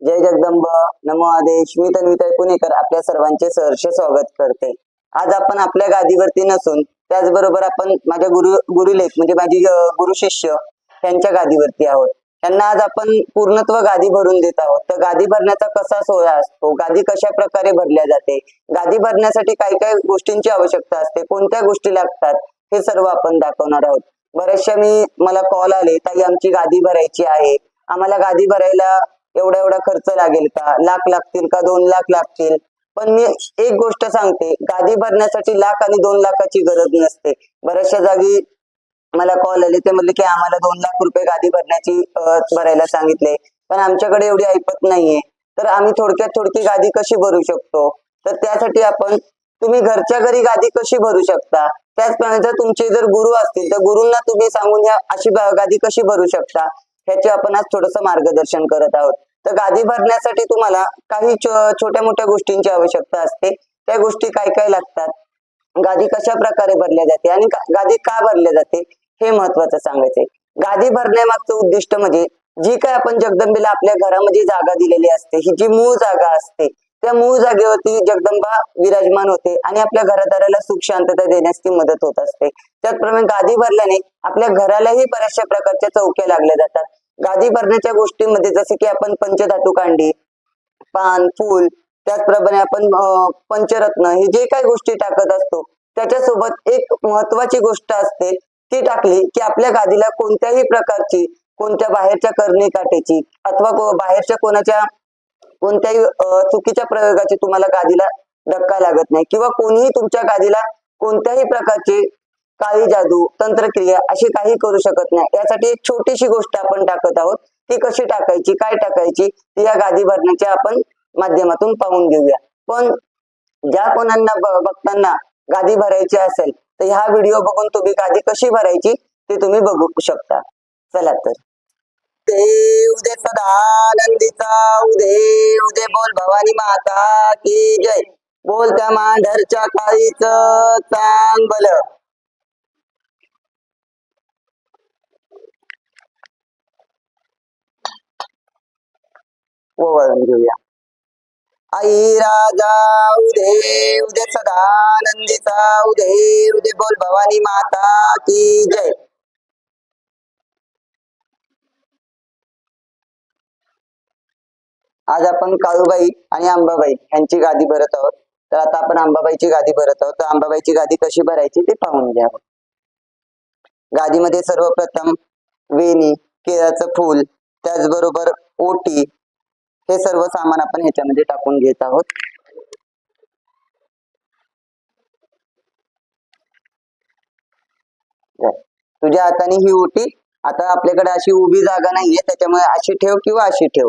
जय जगदंब. नमो आदेश. मी तन्विताई पुणेकर आपल्या सर्वांचे सहर्ष स्वागत करते. आज आपण आपल्या गादीवरती नसून त्याचबरोबर आपण माझ्या गुरु गुरुलेख म्हणजे माझी गुरु शिष्य यांच्या गादीवरती आहोत. त्यांना आज आपण पूर्णत्व गादी भरून देत आहोत. तर गादी भरण्याचा कसा सोहळा असतो? गादी कशा प्रकारे भरल्या जाते? गादी भरण्यासाठी काय काय गोष्टींची आवश्यकता असते? कोणत्या गोष्टी लागतात? हे सर्व आपण दाखवणार आहोत. बऱ्याचशा मी मला कॉल आले ताई आमची गादी भरायची आहे. आम्हाला गादी भरायला एवढा एवढा खर्च लागेल का? लाख लागतील का? दोन लाख लागतील? पण मी एक गोष्ट सांगते गादी भरण्यासाठी लाख आणि दोन लाखाची गरज नसते. बऱ्याचशा जागी मला कॉल आले ते म्हणले की आम्हाला दोन लाख रुपये गादी भरण्याची भरायला सांगितले. पण आमच्याकडे एवढी ऐपत नाहीये. तर आम्ही थोडक्यात थोडकी गादी कशी भरू शकतो? तर त्यासाठी आपण तुम्ही घरच्या घरी गादी कशी भरू शकता? त्याचप्रमाणे जर तुमचे जर गुरु असतील तर गुरुंना तुम्ही सांगून या अशी गादी कशी भरू शकता? ह्याचे आपण आज थोडस मार्गदर्शन करत आहोत. तर गादी भरण्यासाठी तुम्हाला काही छोट्या मोठ्या गोष्टींची आवश्यकता असते. त्या गोष्टी काय काय लागतात? गादी कशा प्रकारे भरल्या जाते आणि गादी का भरल्या जाते हे महत्वाचं सांगायचंय. गादी भरण्यामागचं उद्दिष्ट म्हणजे जी काय आपण जगदंबेला आपल्या घरामध्ये जागा दिलेली असते ही जी मूळ जागा असते त्या मूळ जागेवरती जगदंबा विराजमान होते आणि आपल्या घरादाराला सुख शांतता देण्यास ती मदत होत असते. त्याचप्रमाणे गादी भरल्याने आपल्या घरालाही बऱ्याचशा प्रकारच्या चौक्या लागल्या जातात. गादी भरण्याच्या गोष्टीमध्ये जसे की आपण पंचधातू कांडी पान फूल त्याचप्रमाणे आपण पंचरत्न हे जे काही गोष्टी टाकत असतो त्याच्यासोबत एक महत्वाची गोष्ट असते ती टाकली की आपल्या गादीला कोणत्याही प्रकारची कोणत्या बाहेरच्या करणी काटेची अथवा बाहेरच्या कोणाच्या कोणत्याही चुकीच्या प्रयोगाची तुम्हाला गादीला धक्का लागत नाही किंवा कोणीही तुमच्या गादीला कोणत्याही प्रकारची काळी जादू तंत्रक्रिया अशी काही करू शकत नाही. यासाठी एक छोटीशी गोष्ट आपण टाकत आहोत. ती कशी टाकायची काय टाकायची ती या गादी भरण्याच्या आपण माध्यमातून पाहून घेऊया. पण ज्या कोणांना बघताना गादी भरायची असेल तर ह्या व्हिडिओ बघून तुम्ही गादी कशी भरायची ते तुम्ही बघू शकता. चला तर. ते उदे सदानंदिता उदे उदे बोल भवानी माता की जय. बोल त्या मांढरच्या काळीच चांगल ओवाळून घेऊया. आई राजा उदे उदे सदानंदिता उदे उदे बोल भवानी माता की जय. आज आपण काळूबाई आणि अंबाबाई यांची गादी भरत आहोत. तर आता आपण अंबाबाईची गादी भरत आहोत. तर अंबाबाईची गादी कशी भरायची ते पाहून घ्या. गादीमध्ये सर्वप्रथम वेणी केळाचं फूल त्याचबरोबर ओटी हे सर्व सामान आपण ह्याच्यामध्ये टाकून घेत आहोत. तुझ्या हाताने ही ओटी. आता आपल्याकडे अशी उभी जागा नाहीये त्याच्यामुळे अशी ठेव किंवा अशी ठेव.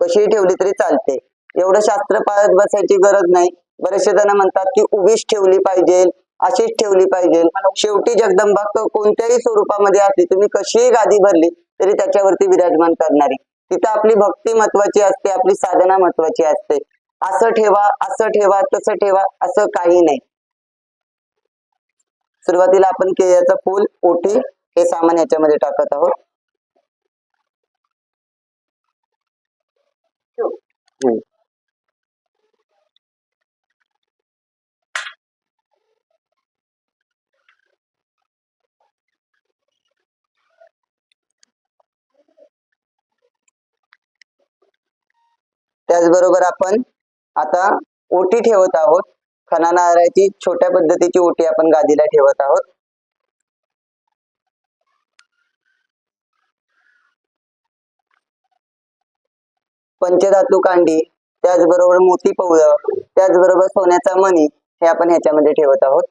कशीही ठेवली तरी चालते. एवढं शास्त्र पाळत बसायची गरज नाही. बरेचसे जण म्हणतात की उभीच ठेवली पाहिजे अशीच ठेवली पाहिजे. शेवटी जगदंबा कोणत्याही स्वरूपामध्ये असली तुम्ही कशीही गादी भरली तरी त्याच्यावरती विराजमान करणारी. तिथं आपली भक्ती महत्वाची असते आपली साधना महत्वाची असते. असं ठेवा असं ठेवा तसं ठेवा असं काही नाही. सुरुवातीला आपण केळ्याचं फूल ओटी हे सामान याच्यामध्ये टाकत आहोत. हम्म. त्याचबरोबर आपण आता ओटी ठेवत आहोत. खणा नारळाची छोट्या पद्धतीची ओटी आपण गादीला ठेवत आहोत. पंचधातू कांडी त्याचबरोबर मोती पवळं त्याचबरोबर सोन्याचा मणी हे आपण ह्याच्यामध्ये ठेवत आहोत.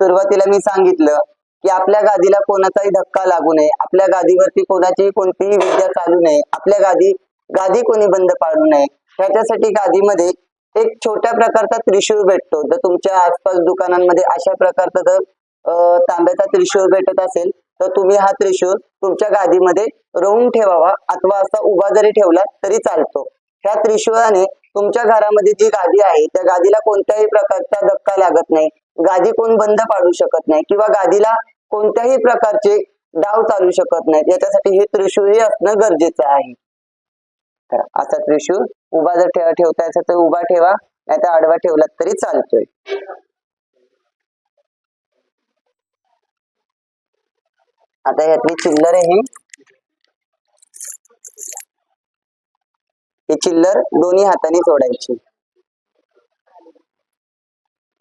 सुरुवातीला मी सांगितलं की आपल्या गादीला कोणाचाही धक्का लागू नये. आपल्या गादीवरती कोणाची कोणतीही विद्या चालू नये. आपल्या गादी गादी कोणी बंद पाडू नये. ह्याच्यासाठी गादीमध्ये एक छोट्या प्रकारचा त्रिशूळ भेटतो. जर तुमच्या आसपास दुकानांमध्ये अशा प्रकारचा जर तांब्याचा त्रिशूळ भेटत असेल तर तुम्ही हा त्रिशूल तुमच्या गादीमध्ये रोवून ठेवावा अथवा असा उभा जरी ठेवला तरी चालतो. ह्या त्रिशूळाने तुमच्या घरामध्ये जी गादी आहे त्या गादीला कोणत्याही प्रकारचा धक्का लागत नाही. गादी कोण बंद पाडू शकत नाही किंवा गादीला कोणत्याही प्रकारचे डाव चालू शकत नाहीत याच्यासाठी हे त्रिशूळ हे असणं गरजेचं आहे. तर असा त्रिशूळ उभा जर ठेवा ठेवता याचा तर उभा ठेवा नाही तर आडवा ठेवला तरी चालतोय. आता ह्यातली चिल्लर आहे ही. ही चिल्लर दोन्ही हाताने सोडायची.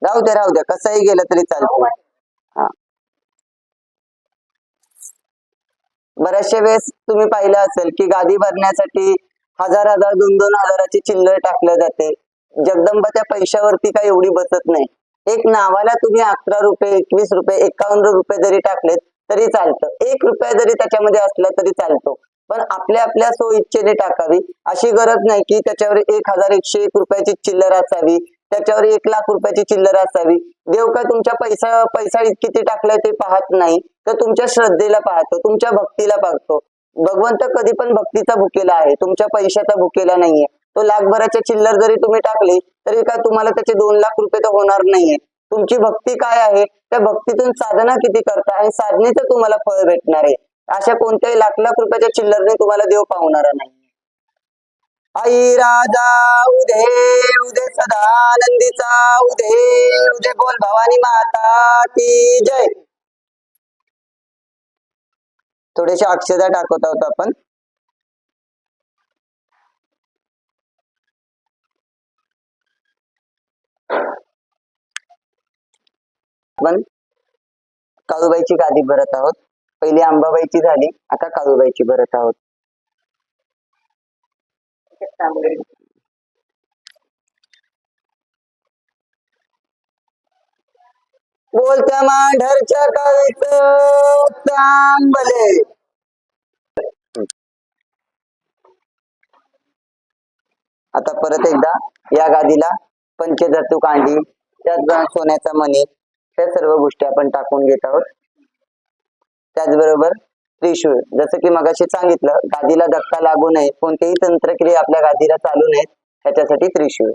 राहू द्या राहू द्या कसंही गेलं तरी चालतं. हा. बऱ्याचशा वेळेस तुम्ही पाहिलं असेल की गादी भरण्यासाठी हजार हजार दोन दोन हजाराची चिल्लर टाकल्या जाते. जगदंबा त्या पैशावरती काय एवढी बसत नाही. एक नावाला तुम्ही अकरा रुपये एकवीस रुपये एकावन्न रुपये जरी टाकलेत तरी चालतं. एक रुपया जरी त्याच्यामध्ये असला तरी चालतो. पण आपल्या आपल्या सो इच्छेने टाकावी. अशी गरज नाही की त्याच्यावर एक हजार एकशे एक रुपयाची चिल्लर असावी. त्याच्यावर एक लाख रुपयाची चिल्लर असावी. देव काय तुमच्या पैसा पैसा किती टाकलाय ते पाहत नाही. तर तुमच्या श्रद्धेला पाहतो. तुमच्या भक्तीला पाहतो. भगवंत कधी पण भक्तीचा भुकेला आहे. तुमच्या पैशाचा भुकेला नाहीये. तो लाखभराच्या चिल्लर जरी तुम्ही टाकली तरी काय तुम्हाला त्याचे दोन लाख रुपये तर होणार नाहीये. तुमची भक्ती काय आहे? त्या भक्तीतून साधना किती करता आणि साधनेचं तुम्हाला फळ भेटणार आहे. अशा कोणत्याही लाख लाख रुपयाच्या चिल्लरने तुम्हाला देव पावणारा नाही. आई राजा उदे उदे सदानंदीचा उदे उदे बोल भवानी माता की जय. थोडेसे अक्षदा टाकत आहोत आपण. आपण काळूबाईची गादी भरत आहोत. पहिली अंबाबाईची झाली आता काळूबाईची भरत आहोत. बोलत्या मांढरच्या काळीत तांबले आता परत एकदा या गादीला पंचधातू कांडी त्यात सोन्याचा मणी त्या सर्व गोष्टी आपण टाकून घेत आहोत. त्याचबरोबर त्रिशूळ जसं की मगाशी सांगितलं गादीला धक्का लागू नये कोणतेही तंत्रक्रिया आपल्या गादीला चालू नयेत त्याच्यासाठी त्रिशूळ.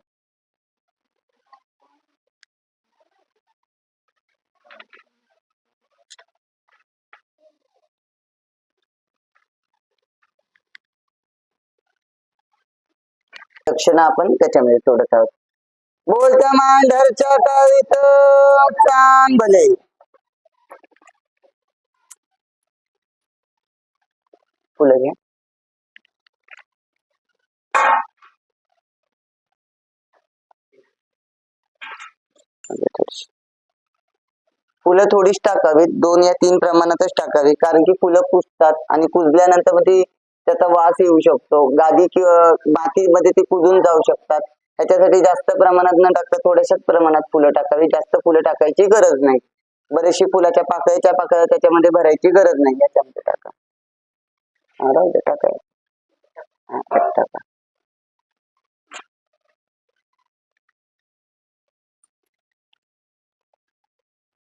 दक्षिणा आपण त्याच्यामध्ये सोडत आहोत. बोलत्या मांढरच्या टाळीत चांग भले फुलं घ्या फुलं थोडीच टाकावीत दोन या तीन प्रमाणातच टाकावी. कारण की फुलं कुजतात आणि कुजल्यानंतर मग ती त्याचा वास येऊ शकतो. गादी किंवा मातीमध्ये ती कुजून जाऊ शकतात. त्याच्यासाठी जास्त प्रमाणात न टाकता थोड्याशाच प्रमाणात फुलं टाकावी. जास्त फुलं टाकायची गरज नाही. बरेचशी फुलाच्या पाकळ्याच्या पाकळ्या त्याच्यामध्ये भरायची गरज नाही. याच्यामध्ये टाका. राहू दे टाका. टाका.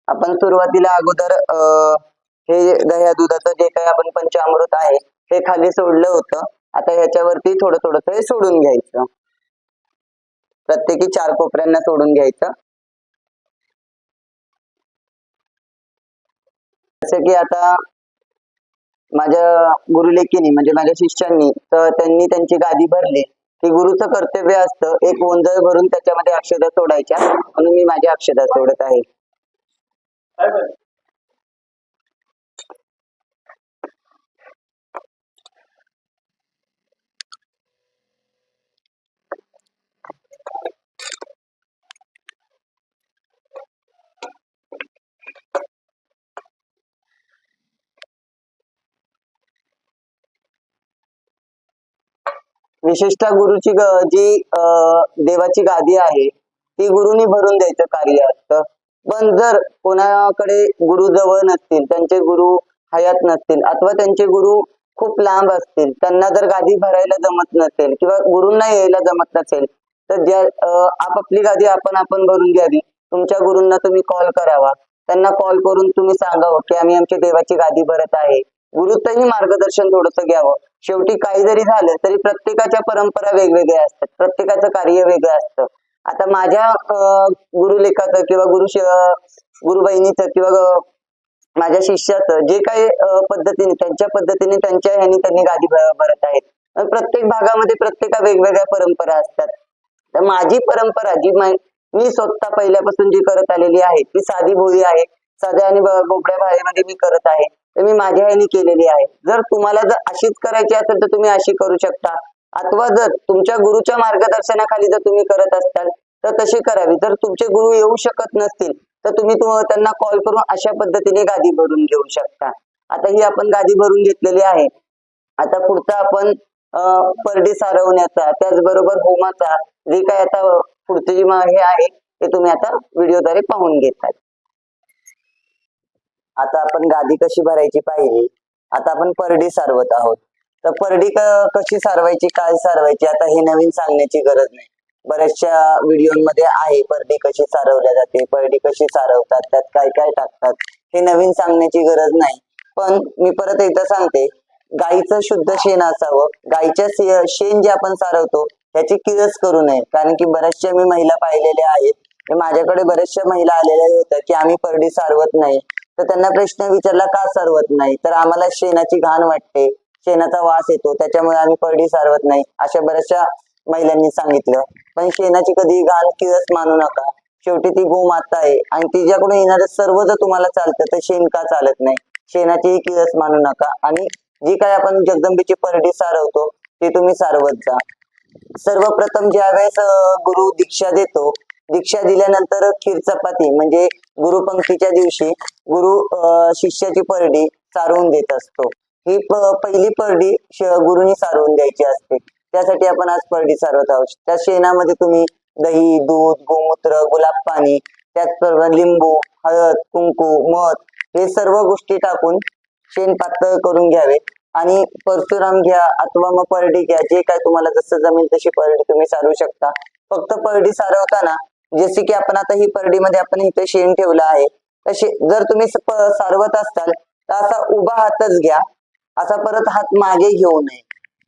आपण सुरुवातीला अगोदर हे दह्या दुधाचं जे काही आपण पंचामृत आहे हे खाली सोडलं होतं. आता ह्याच्यावरती थोडं थोडंसं हे सोडून घ्यायचं. प्रत्येकी चार कोपऱ्यांना सोडून घ्यायचं. जसं की आता माझ्या गुरुलेखीनी म्हणजे माझ्या शिष्यांनी तर त्यांनी त्यांची गादी भरली. की गुरुचं कर्तव्य असतं एक ओंजळ भरून त्याच्यामध्ये अक्षदा सोडायच्या. म्हणून मी माझ्या अक्षदा सोडत आहे. विशेषतः गुरुची जी देवाची गादी आहे ती गुरुनी भरून द्यायचं कार्य असतं. पण जर कोणाकडे गुरु जवळ नसतील त्यांचे गुरु हयात नसतील अथवा त्यांचे गुरु खूप लांब असतील त्यांना जर गादी भरायला जमत नसेल किंवा गुरूंना यायला जमत नसेल तर ज्या आपापली गादी आपण आपण भरून घ्यावी. तुमच्या गुरूंना तुम्ही कॉल करावा. त्यांना कॉल करून तुम्ही सांगावं की आम्ही आमच्या देवाची गादी भरत आहे. गुरुचंही मार्गदर्शन थोडंसं घ्यावं. शेवटी काही जरी झालं तरी प्रत्येकाच्या परंपरा वेगवेगळ्या असतात. प्रत्येकाचं कार्य वेगळं असतं. आता माझ्या गुरुलेखाचं किंवा गुरु गुरु बहिणीचं किंवा माझ्या शिष्याचं जे काही पद्धतीने त्यांच्या पद्धतीने त्यांच्या ह्यानी त्यांनी गादी भरत आहेत. प्रत्येक भागामध्ये प्रत्येका वेगवेगळ्या परंपरा असतात. तर माझी परंपरा जी मी स्वतः पहिल्यापासून जी करत आलेली आहे ती साधी भोळी आहे. साध्या आणि बोबड्या भाळेमध्ये मी करत आहे. तर मी माझ्या आईने केलेली आहे. जर तुम्हाला जर अशीच करायची असेल तर तुम्ही अशी करू शकता. अथवा जर तुमच्या गुरुच्या मार्गदर्शनाखाली जर तुम्ही करत असाल तर तशी करावी. जर तुमचे गुरु येऊ शकत नसतील तर तुम्ही त्यांना कॉल करून अशा पद्धतीने गादी भरून घेऊ शकता. आता ही आपण गादी भरून घेतलेली आहे. आता पुढचा आपण परडी सारवण्याचा त्याचबरोबर होमाचा जे काय आता पुढचे जे हे आहे ते तुम्ही आता व्हिडिओद्वारे पाहून घेतात आता आपण गादी कशी भरायची पाहिली? आता आपण परडी सारवत आहोत. तर परडी कशी सारवायची? काय सारवायची? आता हे नवीन सांगण्याची गरज नाही. बऱ्याचशा व्हिडिओमध्ये आहे परडी कशी सारवल्या जाते परडी कशी सारवतात त्यात काय काय टाकतात हे नवीन सांगण्याची गरज नाही. पण मी परत एकदा सांगते गाईचं शुद्ध शेण असावं. गाईच्या शेण जे आपण सारवतो त्याची किळस करू नये. कारण की बऱ्याचशा मी महिला पाहिलेल्या आहेत. माझ्याकडे बऱ्याचशा महिला आलेल्या होत्या की आम्ही परडी सारवत नाही. तर त्यांना प्रश्न विचारला का सारवत नाही? तर आम्हाला शेणाची घाण वाटते. शेणाचा वास येतो. त्याच्यामुळे आम्ही परडी सारवत नाही अशा बऱ्याचशा महिलांनी सांगितलं. पण शेणाची कधी घाण किळस मानू नका. शेवटी ती गोमाता आहे आणि तिच्याकडून येणारं सर्व जर तुम्हाला चालतं तर शेण का चालत नाही? शेणाचीही किळस मानू नका. आणि जी काय आपण जगदंबेची परडी सारवतो ती तुम्ही सारवत जा. सर्वप्रथम ज्यावेळेस गुरु दीक्षा देतो दीक्षा दिल्यानंतर खीर चपाती म्हणजे गुरुपंक्तीच्या दिवशी गुरु शिष्याची परडी सारवून देत असतो. ही पहिली परडी श- गुरुनी सारवून द्यायची असते. त्यासाठी आपण आज परडी सारवत आहोत. त्या शेणामध्ये तुम्ही दही दूध गोमूत्र गुलाब पाणी त्याचबरोबर लिंबू हळद कुंकू मध हे सर्व गोष्टी टाकून शेण पातळ करून घ्यावे. आणि परशुराम घ्या अथवा मग परडी घ्या. जे काय तुम्हाला जसं जमेल तशी परडी तुम्ही सारू शकता. फक्त परडी सारवताना जसे की आपण आता ही परडीमध्ये आपण इथे शेण ठेवलं आहे. तसे जर तुम्ही सारवत असाल तर असा उभा हातच घ्या. असा परत हात मागे घेऊ नये.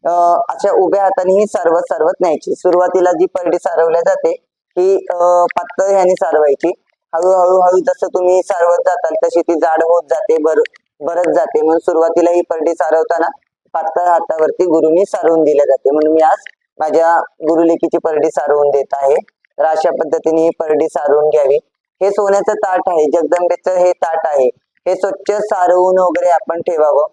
अशा उभ्या हाताने ही सारवत सारवत न्यायची. सुरुवातीला जी परडी सारवल्या जाते ही पातळ ह्याने सारवायची. हळूहळू हळू जसं तुम्ही सारवत जाताल तशी ती जाड होत जाते बर बरत जाते. म्हणून सुरुवातीला ही परडी सारवताना पातळ हातावरती गुरुनी सारवून दिल्या जाते. म्हणून मी आज माझ्या गुरुलेखीची परडी सारवून देत आहे. तर अशा पद्धतीने ही परडी सारवून घ्यावी. हे सोन्याचं ताट आहे जगदंबेचं हे ताट आहे. हे स्वच्छ सारवून वगैरे आपण ठेवावं.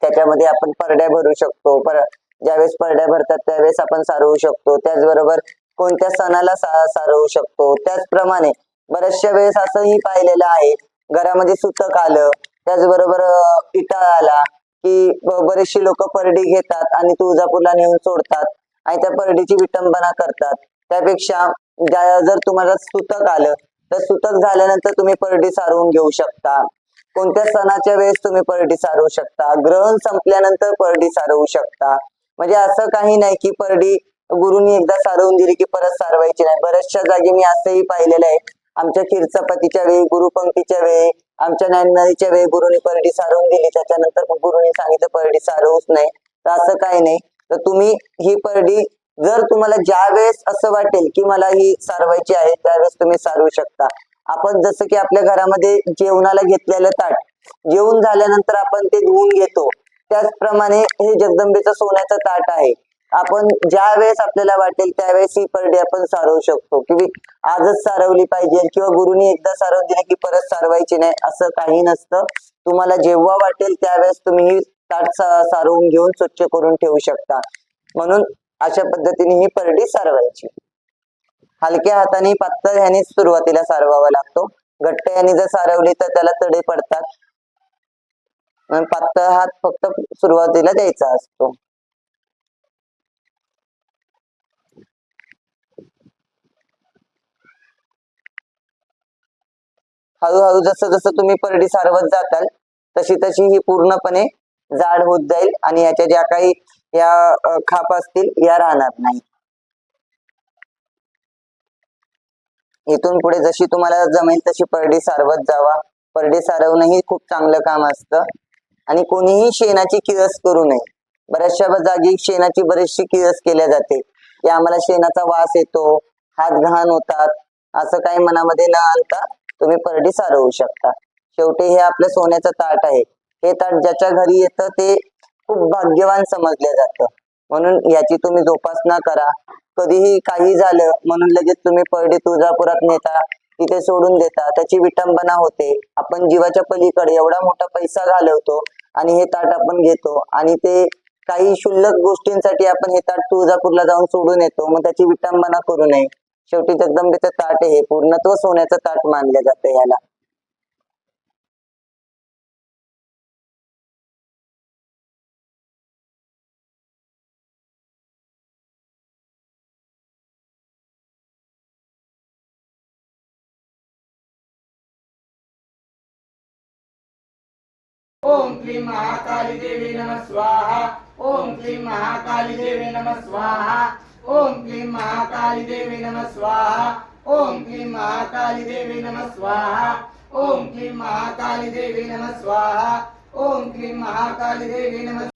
त्याच्यामध्ये आपण परड्या भरू शकतो. पर ज्यावेळेस परड्या भरतात त्यावेळेस आपण सारवू शकतो. त्याचबरोबर कोणत्या सणाला सा- सारवू शकतो. त्याचप्रमाणे बऱ्याचशा वेळेस असंही पाहिलेलं आहे. घरामध्ये सुतक आलं त्याचबरोबर इटा आला की बरेचशी लोक परडी घेतात आणि तुळजापूरला नेऊन सोडतात आणि त्या परडीची विटंबना करतात. त्यापेक्षा जर तुम्हाला सुतक आलं तर सुतक झाल्यानंतर तुम्ही परडी सारवून घेऊ शकता. कोणत्या सणाच्या वेळेस तुम्ही परडी सारवू शकता? ग्रहण संपल्यानंतर परडी सारवू शकता. म्हणजे असं काही नाही की परडी गुरुनी एकदा सारवून दिली की परत सारवायची नाही. बऱ्याचशा जागी मी असंही पाहिलेलं आहे. आमच्या खीरचपातीच्या वेळी गुरुपंक्तीच्या वेळी आमच्या ज्ञानमारीच्या वेळी गुरुनी परडी सारवून दिली. त्याच्यानंतर गुरुनी सांगितलं परडी सारवूच नाही. तर असं काही नाही. तर तुम्ही ही परडी जर तुम्हाला ज्या वेळेस असं वाटेल की मला ही सारवायची आहे त्यावेळेस तुम्ही सारवू शकता. आपण जसं की आपल्या घरामध्ये जेवणाला घेतलेलं ताट जेवून झाल्यानंतर आपण ते धुवून घेतो. त्याचप्रमाणे हे जगदंबेचं सोन्याचं ताट आहे. आपण ज्या वेळेस आपल्याला वाटेल त्यावेळेस ही परडी आपण सारवू शकतो. की आजच सारवली पाहिजे किंवा गुरुनी एकदा सारवून दिली की परत सारवायची नाही असं काही नसतं. तुम्हाला जेव्हा वाटेल त्यावेळेस तुम्ही ही ताट सारवून घेऊन स्वच्छ करून ठेवू शकता. म्हणून अशा पद्धतीने ही परडी सारवायची. हलक्या हाताने पातळ ह्याने सुरुवातीला सारवावा लागतो. घट्ट ह्याने जर सारवली तर त्याला तडे पडतात. पातळ हात फक्त सुरुवातीला द्यायचा असतो. हळूहळू जसं जसं तुम्ही परडी सारवत जाताल तशी तशी ही पूर्णपणे जाड होत जाईल आणि याच्या ज्या काही या खाप असतील या राहणार नाही इथून पुढे जशी तुम्हाला जमेल तशी परडी सारवत जावा. परडी सारवणं ही खूप चांगलं काम असतं. आणि कोणीही शेणाची किळस करू नये. बऱ्याचशा जागी शेणाची बरीचशी किळस केल्या जाते. की आम्हाला शेणाचा वास येतो हात घाण होतात. असं काही मनामध्ये न आणता तुम्ही परडी सारवू शकता. शेवटी हे आपलं सोन्याचं ताट आहे. हे ताट ज्याच्या घरी येतं ते खूप भाग्यवान समजलं जातं. म्हणून याची तुम्ही जोपासना करा. कधीही काही झालं म्हणून लगेच तुम्ही परडी तुळजापुरात नेता तिथे सोडून देता. त्याची विटंबना होते. आपण जीवाच्या पलीकडे एवढा मोठा पैसा घालवतो आणि हे ताट आपण घेतो आणि ते काही क्षुल्लक गोष्टींसाठी आपण हे ताट तुळजापूरला जाऊन सोडून येतो. मग त्याची विटंबना करू नये. शेवटी जगदंबेचं ताट हे पूर्णत्व सोन्याचं ताट मानलं जातं याला. ओम क्लीं महाकाली देवी नमः स्वाहा ओम क्लीं महाकाली देवी नमः स्वाहा ओम क्लीं महाकाली देवी नमः स्वाहा ओम क्लीं महाकाली देवी नमः स्वाहा ओम क्लीं महाकाली देवी नमः स्वाहा ओम क्लीं महाकाली देवी नमः